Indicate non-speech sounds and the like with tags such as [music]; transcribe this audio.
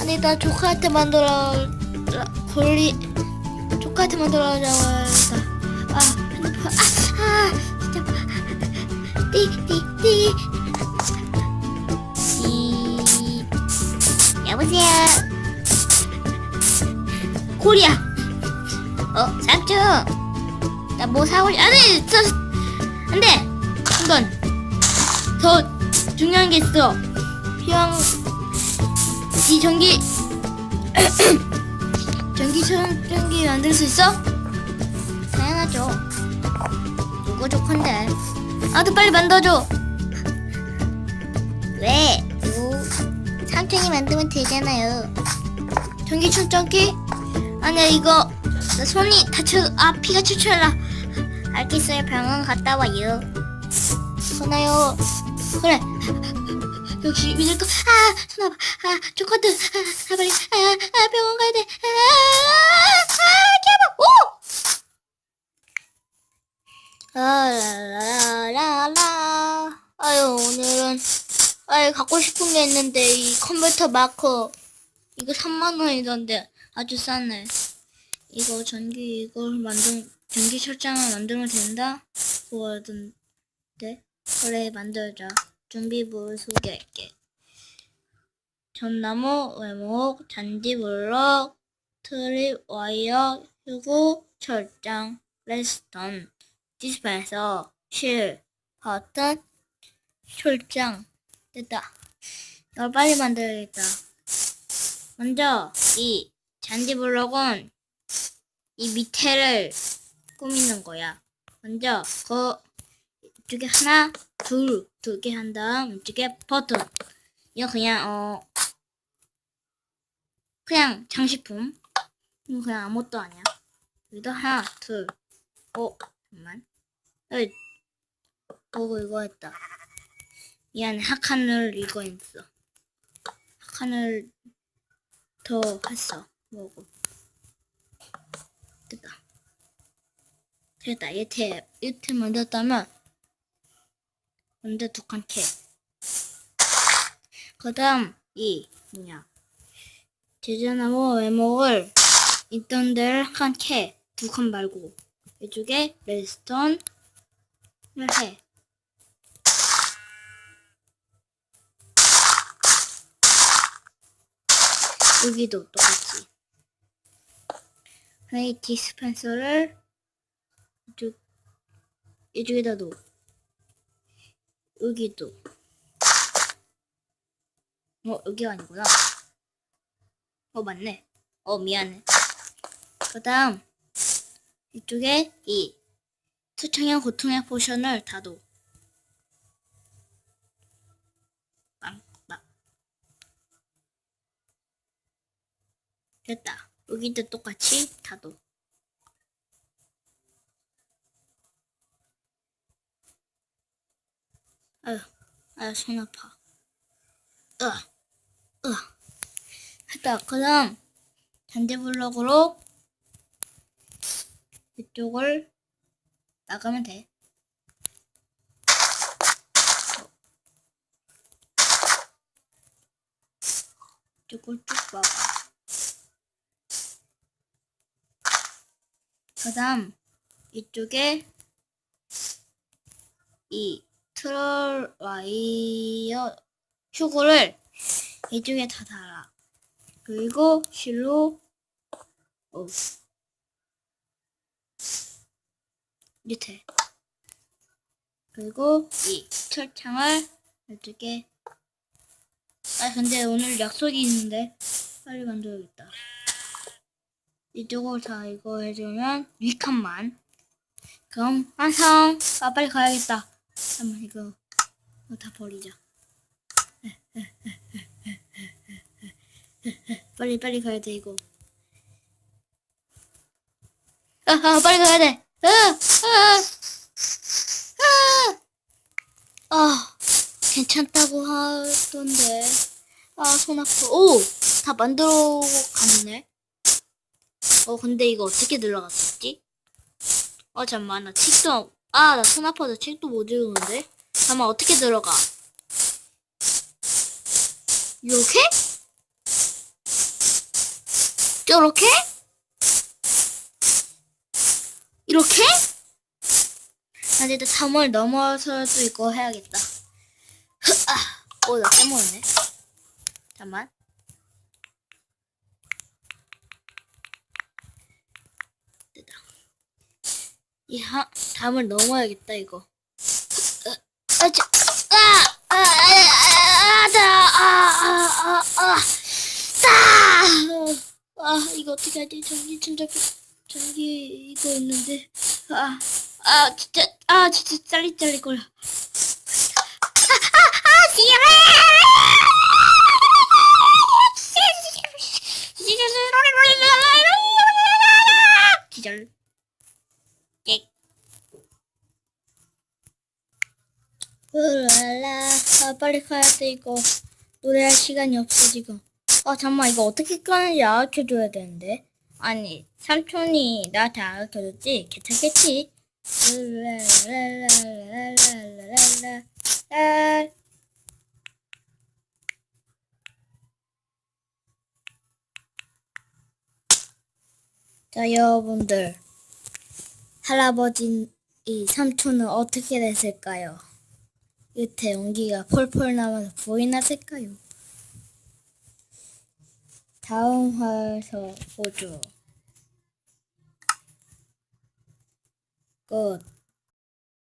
아니 나 조카한테 만들어 라- 골리 조카한테 만들어야겠다 아 핸드폰 아 아 진짜. 아파 띠띠띠. 띠. 여보세요. 코리아. 어 삼촌 나 뭐 사고 싶 아니 저 안돼. 이건 더 중요한 게 있어. 필요한 이 전기. [coughs] 전기 청정기 만들 수 있어? 당연하죠. 조건데. 나도 빨리 만들어줘. 왜? 이거 삼촌이 만들면 되잖아요. 전기 청정기? 아니야 이거. 나 손이 다쳐 아 피가 출출나 알겠어요. 병원 갔다 와요. 손아요. 그래 역시 믿을 거. 아, 손 아파. 아, 조카드. 아, 아, 빨리. 아, 아, 병원 가야 돼. 아, 아, 개 아파. 오! 아, 라라라라. 아유, 오늘은, 아유, 갖고 싶은 게 있는데, 이 컴퓨터 마커. 이거 3만원이던데, 아주 싸네. 이거 전기, 이걸 만들, 전기 철장을 만들면 된다? 그거던데. 그래, 만들자. 준비물 소개할게. 전나무, 외목, 잔디블럭, 트립, 와이어, 휴구, 철장, 레스턴, 디스펜서, 실, 버튼, 철장. 됐다. 이걸 빨리 만들어야겠다. 먼저 이 잔디블럭은 이 밑에를 꾸미는 거야. 먼저 그 이쪽에 하나, 둘, 두 개 한 다음 이쪽에 버튼. 이거 그냥 어 그냥 장식품. 이거 그냥 아무것도 아니야. 여기도 하나, 둘, 오, 잠만. 여기 보고 이거 했다. 이 안에 학하늘 이거 있어. 학하늘 더 했어. 뭐고. 됐다. 됐다. 이태 이태 만들었다면 먼저 두칸 캐. 그 다음, 이, 뭐냐. 제자나무 외목을 있던 데를 한칸 캐. 두 칸 말고. 이쪽에 레스턴을 해. 여기도 똑같이. 이 디스펜서를 이쪽, 이쪽에다 놓. 여기도. 어, 여기가 아니구나. 어, 맞네. 어, 미안해. 그 다음, 이쪽에 이 수청형 고통의 포션을 다도. 빵, 빵. 됐다. 여기도 똑같이 다도. 아유, 아유, 손 아파. 으, 으. 했다. 그 다음, 잔디블럭으로 이쪽을 나가면 돼. 이쪽을 쭉 막아. 그 다음, 이쪽에 이 트롤 와이어 휴구를 이쪽에 다 달아. 그리고 실로 어. 밑에 그리고 이 철창을 이쪽에 아 근데 오늘 약속이 있는데 빨리 만들어야겠다. 이쪽을 다 이거 해주면 위칸만 그럼 완성. 아 빨리 가야겠다. 잠깐만 이거 이거 다 버리자. 빨리 빨리 가야 돼 이거. 아, 아 빨리 가야 돼. 아, 아, 아, 아, 괜찮다고 하던데. 아, 손 아파. 오, 다 만들어 갔네. 어, 근데 이거 어떻게 들어갔었지? 어, 잠만, 나 책도, 아, 나 손 아파서 책도 못 읽는데? 잠만, 어떻게 들어가? 이렇게? 저렇게? 이렇게? 나 이제 3월 넘어서도 이거 해야겠다. [laughs] 아, 오, 나 빼먹었네. 잠만. 이 하, 담을 넘어야겠다, 이거. 아, 자, 아, 아, 아, 아, 자, 아, 아, 아, 아, 아, 아, 이거 어떻게 하지? 전기 충전기, 전기 이거 있는데, 아, 아, 진짜, 아, 진짜 짤리짤리 거려. 아, 아, 아, 기절. 빨리 가야 돼 이거. 노래할 시간이 없어 지금. 아 잠만 이거 어떻게 끄는지 알려줘야 되는데. 아니 삼촌이 나한테 알려줬지? 괜찮겠지? [laughs] 자 여러분들. 할아버지 이 삼촌은 어떻게 됐을까요? 끝에 연기가 폴폴 나면서 불이 났을까요? 다음 화에서 보죠. 끝.